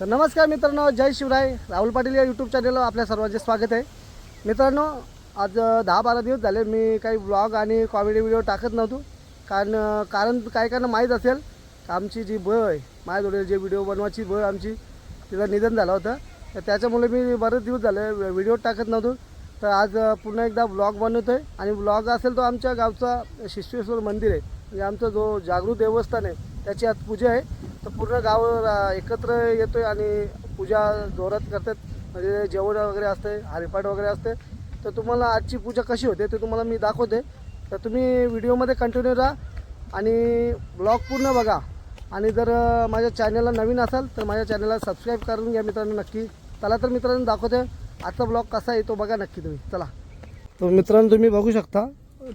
तर नमस्कार मित्रांनो जय शिवराय. राहुल पाटील या यूट्यूब चॅनलवर आपल्या सर्वांचे स्वागत आहे. मित्रांनो आज दहा बारा दिवस झाले मी काही ब्लॉग आणि कॉमेडी व्हिडिओ टाकत नव्हतो. कारण कारण काय कारण माहीत असेल आमची जी बळ आहे माझ्याजवळ जे व्हिडिओ बनवायची बळ आमची तिचं निधन झालं होतं. तर त्याच्यामुळे मी बरेच दिवस झाले व्हिडिओ टाकत नव्हतो. तर आज पुन्हा एकदा ब्लॉग बनवतो आहे आणि ब्लॉग असेल तो आमच्या गावचा शिश्वेश्वर मंदिर आहे. म्हणजे आमचा जो जागृत देवस्थान आहे त्याची आज पूजा आहे. तर पूर्ण गाव एकत्र येतो आहे आणि पूजा जोरात करतात. म्हणजे जेवण वगैरे असते हरिपाठ वगैरे असते तर तुम्हाला आजची पूजा कशी होते ते तुम्हाला मी दाखवते. तर तुम्ही व्हिडिओमध्ये कंटिन्यू राहा आणि ब्लॉग पूर्ण बघा. आणि जर माझ्या चॅनलला नवीन असाल तर माझ्या चॅनलला सबस्क्राईब करून घ्या मित्रांनो नक्की. चला तर मित्रांनो दाखवते. आजचा ब्लॉग कसा आहे तो बघा नक्की तुम्ही. चला. तर मित्रांनो तुम्ही बघू शकता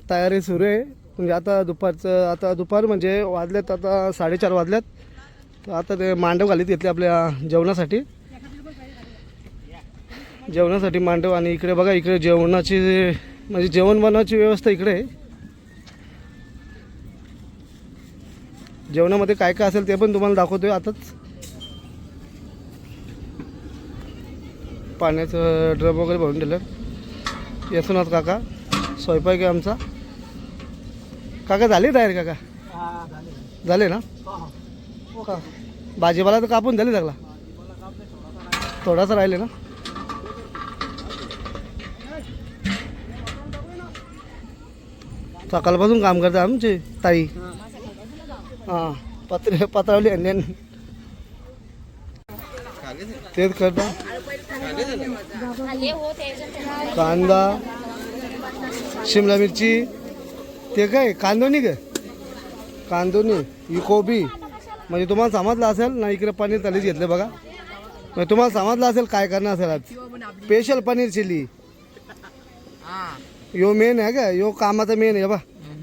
तयारी सुरू आहे. म्हणजे आता दुपारचं आता दुपार म्हणजे वाजलेत आता साडेचार वाजल्यात आता ते मांडव घालीत घेतले आपल्या जेवणासाठी. जेवणासाठी मांडव आणि इकडे बघा इकडे जेवणाची म्हणजे जेवण बनवायची व्यवस्था इकडे आहे. जेवणामध्ये काय काय असेल ते पण तुम्हाला दाखवतोय आताच. पाण्याचं ड्रम वगैरे भरून दिलं. यशवनाथ काका. स्वयंपाक आहे आमचा. काका झाले तयार काका? झाले. ना? का? भाजीपाला तर कापून झाले लागला थोडासा राहिले ना. सकाळपासून काम करतात आमचे ताई. हां पत्रे पत्रावली आणले तेच करता कांदा शिमला मिरची ते काय कांदोनी काय? कांदोनी ही कोबी. म्हणजे तुम्हाला समजलं असेल ना इकडे पनीर तलीच घेतलं बघा. म्हणजे तुम्हाला समजलं असेल काय करणार असेल आज. स्पेशल पनीर चिल्ली यो मेन आहे का यो कामाचा मेन आहे बा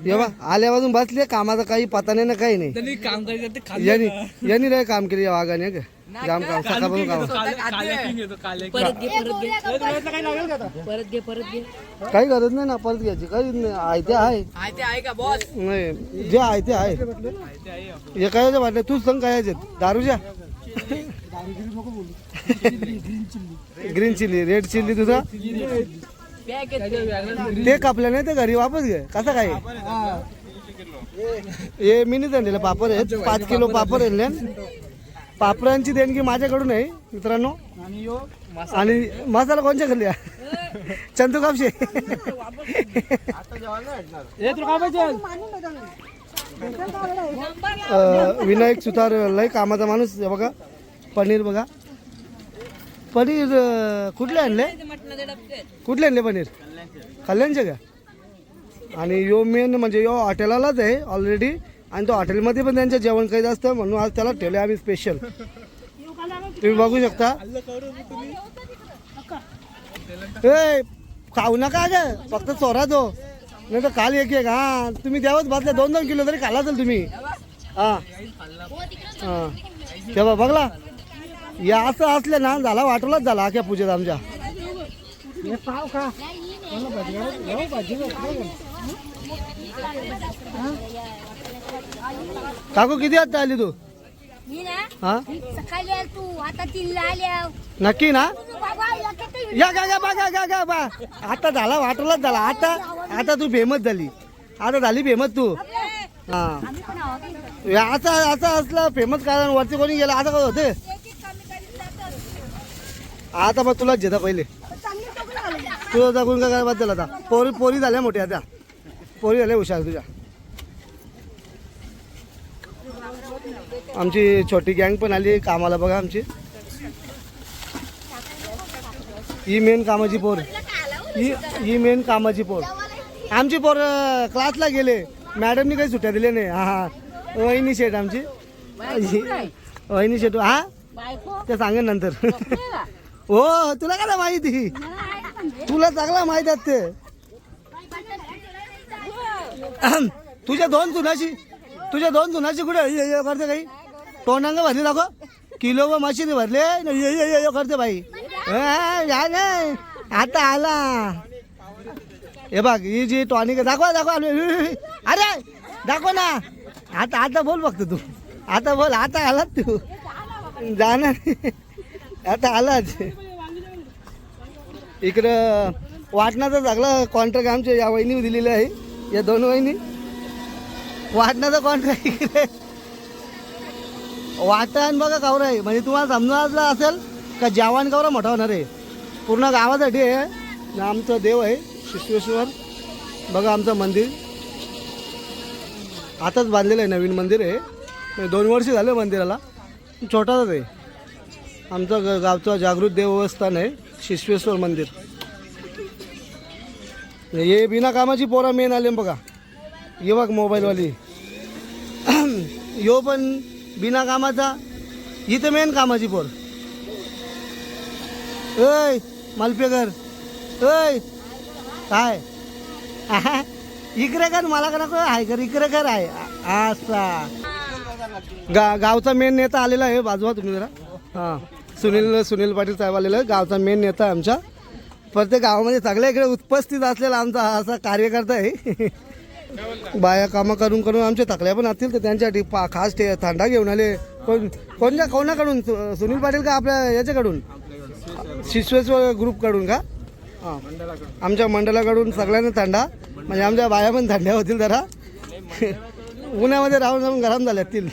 ये बा आल्यापासून बसले कामाचा काही पता नाही ना काही नाही. काम यांनी यांनी लय काम केले या वाघाने का जाम सकाळपासून परत घे परत घे. परत घे परत घे. काही गरज नाही ना परत घ्यायची. काही नाही आहे. ते आहे आहे का बॉस नाही जे आहे ते आहे. हे काय वाटलं तूच सांग काय दारूच्या ग्रीन चिल्ली रेड चिल्ली तुझा. ते कापलं नाही ते घरी वापस घे. कसं काय? हे मी नाही पापड आहेत. पाच किलो पापड आणले पापडांची देणगी माझ्याकडून आहे मित्रांनो. आणि मसाला. कोणच्या खाल्ली चंदू कापशे. विनायक सुतार लय कामाचा माणूस बघा. पनीर बघा. पनीर कुठले आणले? कुठले आणले पनीर? कल्याणचे का? आणि यो मेन म्हणजे यो हॉटेलालाच आहे ऑलरेडी आणि तो हॉटेलमध्ये पण त्यांचं जेवण काही असतं म्हणून आज त्याला ठेवले आम्ही स्पेशल तुम्ही बघू शकता. ए खाऊ नका ग फक्त चोरा तो. नाही तर काल एक एक. हा तुम्ही द्यावंच भातल्या दोन दोन किलो तरी खाला असेल तुम्ही. हा. हा. तेव्हा बघला. या असं असलं ना झाला वाटलाच झाला अख्या पूजेत आमच्या. काकू किती वाजता आली तू? मी ना हा? सकाळी आल तू आता तीनला आल्या नक्की ना? बाबा या गा गा बा गा गा गा बा. आता झाला वाटलाच झाला. आता आता तू फेमस झाली. आता झाली फेमस तू. हा. आम्ही पण आहोत या असं असं असलं फेमस कारण वरती कोणी गेला आता काय होते आता मग तुलाच घेता पहिले. तुझं दाखवून काय काय बद्दल आता? पोरी पोरी झाल्या मोठ्या आता. पोरी झाल्या हुशार तुझ्या. आमची छोटी गँग पण आली कामाला बघा आमची. ही मेन कामाची पोर. ही ही मेन कामाची पोर. आमची पोर क्लासला गेले. मॅडमनी काही सुट्ट्या दिल्या नाही. हा हा. वहिनी शेठ आमची. वहिनी शेठ. हा? ते सांगेन नंतर. हो तुला काय माहिती? तुला चांगला माहीत आहे ते. अहं, तुझ्या दोन तुनाची तुझ्या दोन तुनाची कुठे करते काही? तोंडांग भरली दाखव. किलो व मशीन भरले. ये करते बाई. नाही. आता आला. हे बघ ही जी टॉनिक दाखवा दाखवा. अरे दाखव ना. आता आता बोल फक्त तू. आता बोल आता आलात तू. जाणार. आता आलाच. इकडं वाटणाचा चांगला कॉन्ट्रॅक्ट आमच्या या वहिनी दिलेला आहे. या दोन वहिनी. वाटणाचा कॉन्ट्रॅक्ट इकडे. वाटण बघा कावरा आहे. म्हणजे तुम्हाला समजा असेल का जेवण कावरा मोठा होणार आहे. पूर्ण गावासाठी आहे. आमचं देव आहे शिश्वेश्वर बघा आमचं मंदिर. आताच बांधलेलं आहे नवीन मंदिर आहे. म्हणजे दोन वर्ष झालं मंदिराला. छोटाच आहे. आमचं ग गावचं जागृत देवस्थान आहे शिश्वेश्वर मंदिर. म्हणजे हे बिना कामाची पोरं मेन आले बघा. ये बघ मोबाईलवाली यो पण बिना कामाचा? इथं मेन कामाची पोर. ऐ मालपेकर. ऐ काय? इकडे कर मला का आहे कर इकडे कर आहे असा. गा गावचा मेन नेता आलेला आहे. बाजूला तुम्ही जरा. हां. सुनील सुनील पाटील साहेब आलेला आहे गावचा मेन नेता आमच्या प्रत्येक गावामध्ये सगळ्या इकडे उपस्थित असलेला आमचा असा कार्यकर्ता आहे. बाया कामं करून करून आमच्या थकल्या पण असतील तर त्यांच्यासाठी पा खास ठे थंडा घेऊन आले. कोण कोणत्या कोणाकडून? सु- सुनील पाटील का आपल्या याच्याकडून? शिश्वेश्वर ग्रुपकडून का? हां. आमच्या मंडळाकडून सगळ्यांना थंडा. म्हणजे आमच्या बाया पण थंड्या होतील जरा. उन्हामध्ये राहून राहून गरम झाल्या असतील.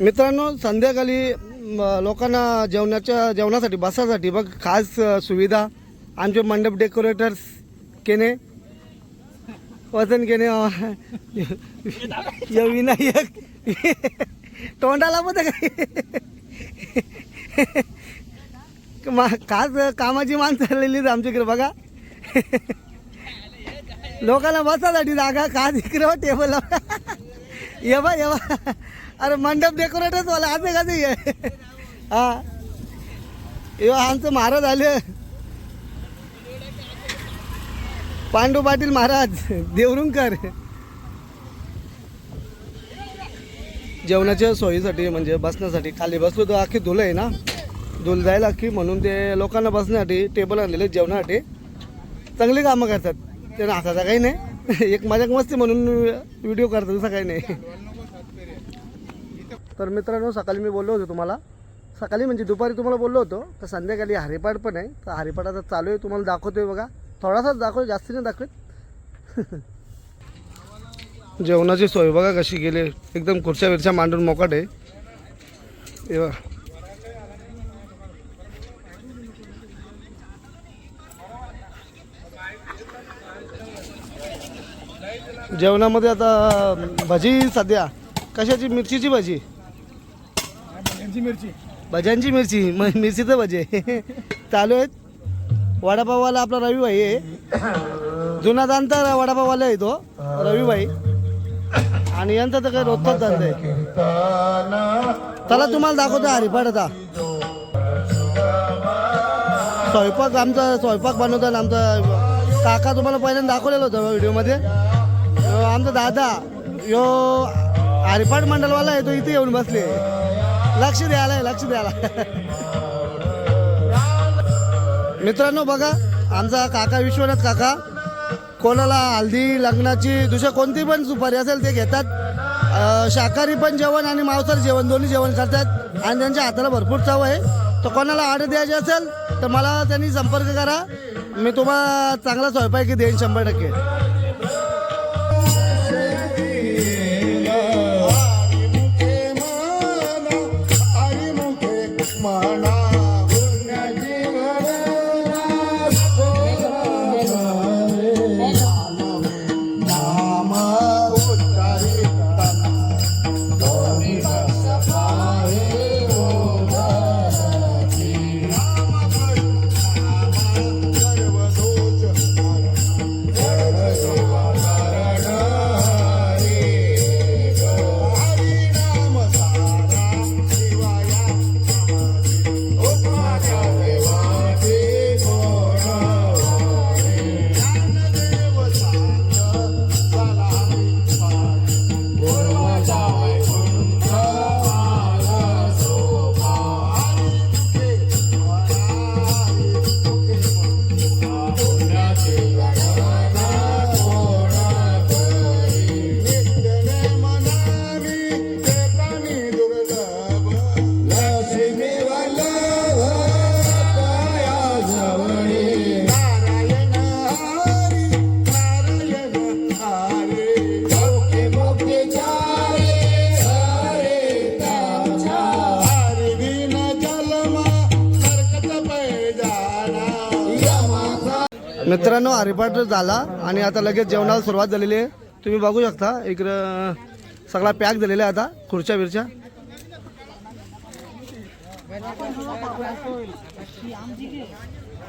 मित्रांनो संध्याकाळी म, लोकांना जेवणाच्या जेवणासाठी बसासाठी बघ खास अ, सुविधा. आमचे मंडप डेकोरेटर्स केने? वजन केने य विनायक तोंडाला बघ मा काच कामाची माणसं आलेली आमच्याकडे बघा. लोकांना बसासाठी जागा खास इकडे हो, टेबल ये बा ये अरे मंडप डेकोरेटच वाला असं का ते हा. आमचं महाराज आले. पांडू पाटील महाराज देवरुंगकर जेवणाच्या सोयीसाठी म्हणजे बसण्यासाठी खाली बसलो तर अख्खी धुलं आहे ना. धुल जायला अख्खी म्हणून ते लोकांना बसण्यासाठी टेबल आणलेले जेवणासाठी. चांगली कामं करतात. ते नाचायचा काही नाही. एक मजाक मस्ती म्हणून व्हिडिओ करतात असं काही नाही. तर मित्रांनो सकाळी मी बोललो होतो तुम्हाला. सकाळी म्हणजे दुपारी तुम्हाला बोललो होतो. तर संध्याकाळी हरिपाठ पण आहे. तर हरिपाठ आता चालू आहे. तुम्हाला दाखवतोय बघा. थोडासाच दाखव जास्ती नाही दाखवत. जेवणाची सोय बघा कशी गेली एकदम खुर्च्या विरच्या मांडून मोकाट आहे. बघा. जेवणामध्ये आता भजी सध्या. कशाची? मिरचीची भजी? मिरची. भज्यांची मिरची. म मिरचीचं भजे चालू आहेत? वडापाववाला आपला रविभाई आहे. जुना जाणता वडापाववाला आहे तो रविभाई. आणि यांचा तर काही रोजचाच धंदा आहे. चला तुम्हाला दाखवतो हरिपाठ आता. स्वयंपाक आमचा स्वयंपाक बनवताना आमचा काका तुम्हाला पहिल्यांदा दाखवलेलं होतं व्हिडिओमध्ये. आमचा दादा यो हरिपाठ मंडलवाला आहे तो इथे येऊन बसले. लक्ष द्यायला लक्ष द्यायला. मित्रांनो बघा आमचा काका विश्वनाथ काका कोणाला हल्दी लग्नाची दुसऱ्या कोणती पण सुपारी असेल ते घेतात. शाकाहारी पण जेवण आणि मांसाहारी जेवण दोन्ही जेवण करतात. आणि त्यांच्या हाताला भरपूर चव आहे. तर कोणाला ऑर्डर द्यायची असेल तर मला त्यांनी संपर्क करा. मी तुम्हाला चांगला स्वयंपाकी देईन शंभर टक्के. हरिपाठ झाला आणि आता लगेच जेवणाला सुरुवात झालेली आहे. तुम्ही बघू शकता इकडं सगळा पॅक झालेला आहे आता खुर्च्या बिरच्या.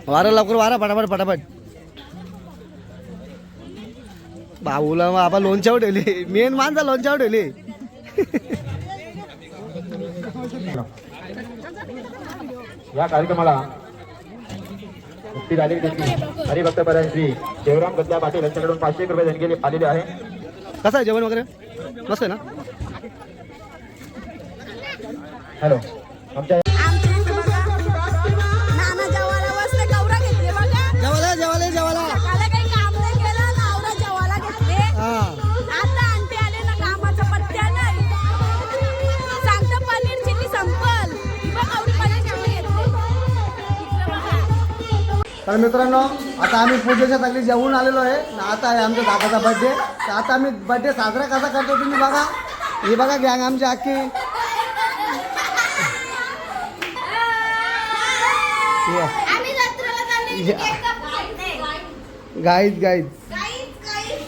वारा लवकर वारा फटाफट फटाफट भाऊला बाबा लोणच्यावर ठेवले. मेन माणसा लोणच्यावर ठेवले. या कार्यक्रमाला मुक्ती झालेली दिसली हरिभक्त परायण श्री देवराम गद्दा पाटील यांच्याकडून पाचशे एक रुपये देणगी आलेले आहे. कसं आहे जेवण वगैरे? मस्त आहे ना? हॅलो. आमच्या तर मित्रांनो आता आम्ही पूजेच्या तगली जेवून आलेलो आहे. आता आहे आमच्या दादाचा बर्थडे तर आता आम्ही बर्थडे साजरा कसा करतो तुम्ही बघा. ही बघा गँग आमची अख्खी गाईज गाईज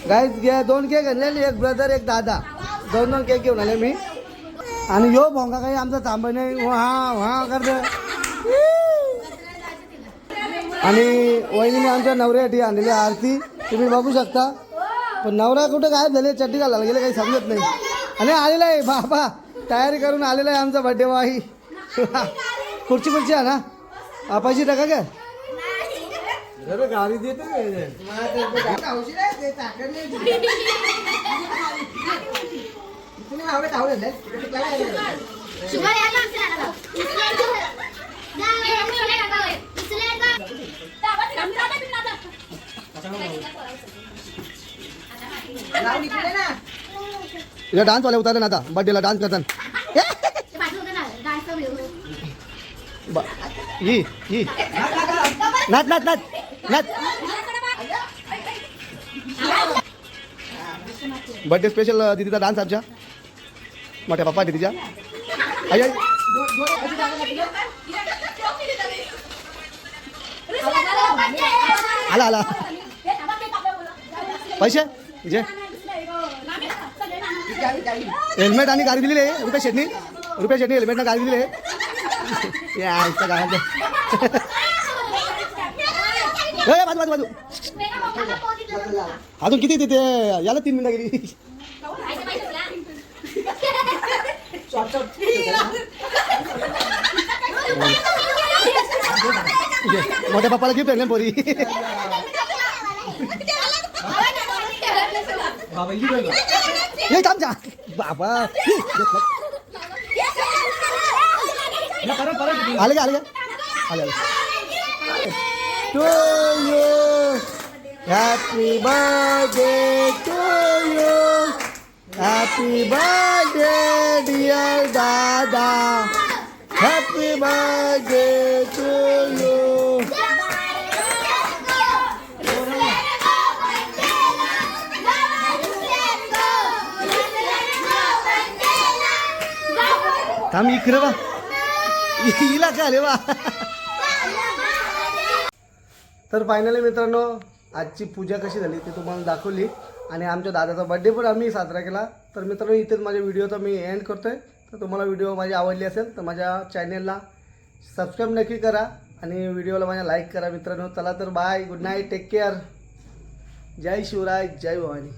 गाईज घ्या दोन केक आणलेली एक ब्रदर एक दादा. दोन दोन केक घेऊन आले मी. आणि यो भोंगा काही आमचा थांबा नाही. हा हा करतो आणि वहिनीने आमच्या नवऱ्यासाठी आणलेली आरती तुम्ही बघू शकता. पण नवरा कुठं गायब झाले चड्डी घालायला गेले काही समजत नाही. आणि आलेला आहे बाबा तयारी करून आलेला आहे आमचा बड्डे बाई खुर्ची खुर्ची आहे ना पैसे टाका काय गाडी देते डान्स वाले उतारे ना आता. बड्डेला डान्स करतात ही ही नाच नाच नाच नाच. बर्थडे स्पेशल दीदीचा डान्स आमच्या. मोठ्या पप्पा दीदीच्या. आई आई. आला आला. पैसे? जे हेल्मेट आणि गाडी दिलेली आहे रुपये शेटणी रुपये शेटणी हेल्मेटनं गाडी दिली आहे. या इथं गावाचं. ए, बाजू बाजू बाजू. अजून किती तिथे याला तीन मिनिटं गेली. मोठ्या पप्पाला गिफ्ट आहे ना पोरी? हे काम जा. बाबा. आले का आले का? आले आले. To you happy birthday to you happy birthday dear दादा हॅपी बर्थडे थांब इकडे बा. हिला काय बा? तर फायनली मित्रांनो आजची पूजा कशी झाली ती तुम्हाला दाखवली. आणि आमच्या दादाचा बड्डे पण आम्ही साजरा केला. तर मित्रांनो इथेच माझ्या व्हिडिओचा मी एंड करतो आहे तर तुम्हाला व्हिडिओ माझी आवडली असेल तर माझ्या चॅनेलला सबस्क्राईब नक्की करा. आणि व्हिडिओला माझ्या लाईक करा मित्रांनो. चला तर bye good night take care जय शिवराय. जय भवानी.